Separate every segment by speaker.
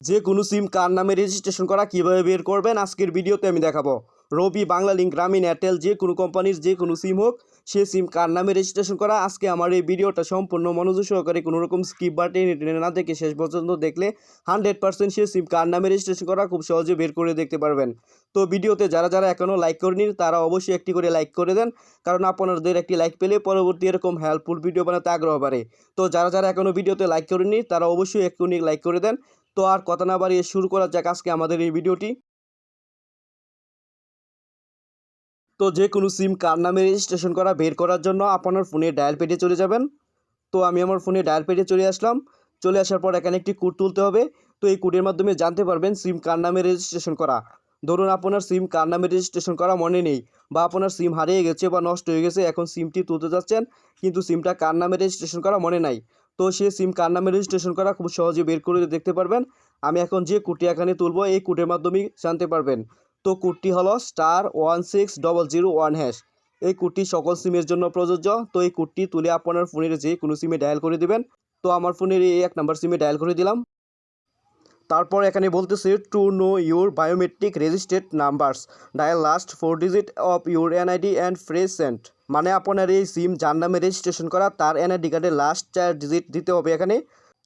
Speaker 1: যে কোনো সিম কার নামে রেজিস্ট্রেশন করা কীভাবে বের করবেন, আজকের ভিডিওতে আমি দেখাবো। রবি বাংলা লিঙ্ক গ্রামীণ এয়ারটেল যে কোনো কোম্পানির যে কোনো সিম হোক, সে সিম কার নামে রেজিস্ট্রেশন করা, আজকে আমার এই ভিডিওটা সম্পূর্ণ মনোযোগ সহকারে কোনো রকম স্কিপ বা টেনে টেনে না দেখে শেষ পর্যন্ত দেখলে হান্ড্রেড পার্সেন্ট সে সিম কার নামে রেজিস্ট্রেশন করা খুব সহজে বের করে দেখতে পারবেন। তো ভিডিওতে যারা যারা এখনও লাইক করেনি, তারা অবশ্যই একটি করে লাইক করে দেন, কারণ আপনাদের একটি লাইক পেলে পরবর্তী এরকম হেল্পফুল ভিডিও বানাতে আগ্রহ বাড়ে। তো যারা যারা এখনও ভিডিওতে লাইক করেনি তারা অবশ্যই এক্ষুনি লাইক করে দেন তো আর কথা না বাড়িয়ে শুরু করা যাক আজকে আমাদের এই ভিডিওটি তো যে কোনো সিম কার নামে রেজিস্ট্রেশন করা, বের করার জন্য আপনার ফোনে ডায়াল পেটে চলে যাবেন। তো আমি আমার ফোনে ডায়াল পেটে চলে আসলাম। চলে আসার পর এখানে একটি কোড তুলতে হবে। তো এই কোডের মাধ্যমে জানতে পারবেন সিম কার নামে রেজিস্ট্রেশন করা। ধরুন আপনার সিম কার নামে রেজিস্ট্রেশন করা মনে নেই বা আপনার সিম হারিয়ে গেছে বা নষ্ট হয়ে গেছে, এখন সিমটি তুলতে যাচ্ছেন, কিন্তু সিমটা কার নামে রেজিস্ট্রেশন করা মনে নাই। তো সে সিম কার নামে রেজিস্ট্রেশন করা খুব সহজে বের করে দেখতে পারবেন। আমি এখন যে কোডটি এখানে তুলবো, এই কোডের মাধ্যমেই জানতে পারবেন। তো কোডটি হলো star one six double zero one hash এই কোডটি সকল সিমের জন্য প্রযোজ্য। তো এই কোডটি তুলে আপনার ফোনের যে কোনো সিমে ডায়াল করে দিবেন। তো আমার ফোনের এই এক নাম্বার সিমে ডায়াল করে দিলাম। তারপর এখানে বলতেছে to know your biometric registered numbers dial last four digit of your NID and present মানে আপনার এই সিম যার নামে রেজিস্ট্রেশন করা, তার এনআইডি কার্ডের লাস্ট চার ডিজিট দিতে হবে এখানে।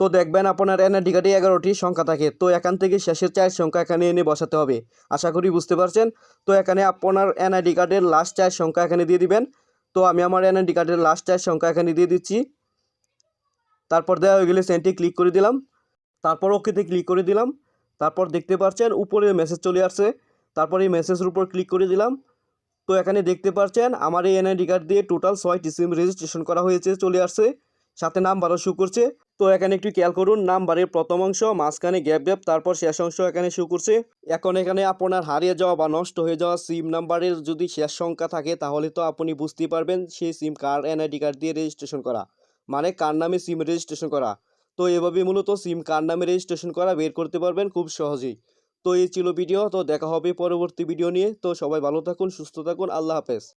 Speaker 1: তো দেখবেন আপনার এনআইডি কার্ডে এগারোটি সংখ্যা থাকে। তো এখান থেকে শেষের চার সংখ্যা এখানে এনে বসাতে হবে। আশা করি বুঝতে পারছেন? তো এখানে আপনার এনআইডি কার্ডের লাস্ট চার সংখ্যা এখানে দিয়ে দিবেন। তো আমি আমার এনআইডি কার্ডের লাস্ট চার সংখ্যা এখানে দিয়ে দিচ্ছি। তারপর দেওয়া হয়ে গেলে সেন্টে ক্লিক করে দিলাম। তারপর ওকেতে ক্লিক করে দিলাম। তারপর দেখতে পাচ্ছেন উপরে মেসেজ চলে আসছে। তারপর এই মেসেজের উপর ক্লিক করে দিলাম। তো এখানে দেখতে পাচ্ছেন আমার এই এনআইডি কার্ড দিয়ে টোটাল ছয়টি সিম রেজিস্ট্রেশন করা হয়েছে, চলে আসছে। সাথে নাম্বারও শু করছে। তো এখানে একটু খেয়াল করুন নাম্বারের প্রথম অংশ, মাঝখানে গ্যাপ গ্যাপ তারপর শেষ অংশ এখানে শু করছে। এখন এখানে আপনার হারিয়ে যাওয়া বা নষ্ট হয়ে যাওয়া সিম নাম্বারের যদি শেষ সংখ্যা থাকে, তাহলে তো আপনি বুঝতেই পারবেন সেই সিম কার এনআইডি কার্ড দিয়ে রেজিস্ট্রেশন করা মানে কার নামে সিম রেজিস্ট্রেশন করা। তো এভাবে মূলত সিম কার নামে রেজিস্ট্রেশন করা বের করতে পারবেন খুব সহজেই। তো এই ছিল ভিডিও, তো দেখা হবে পরবর্তী ভিডিও নিয়ে। তো সবাই ভালো থাকুন, সুস্থ থাকুন, আল্লাহ হাফেজ।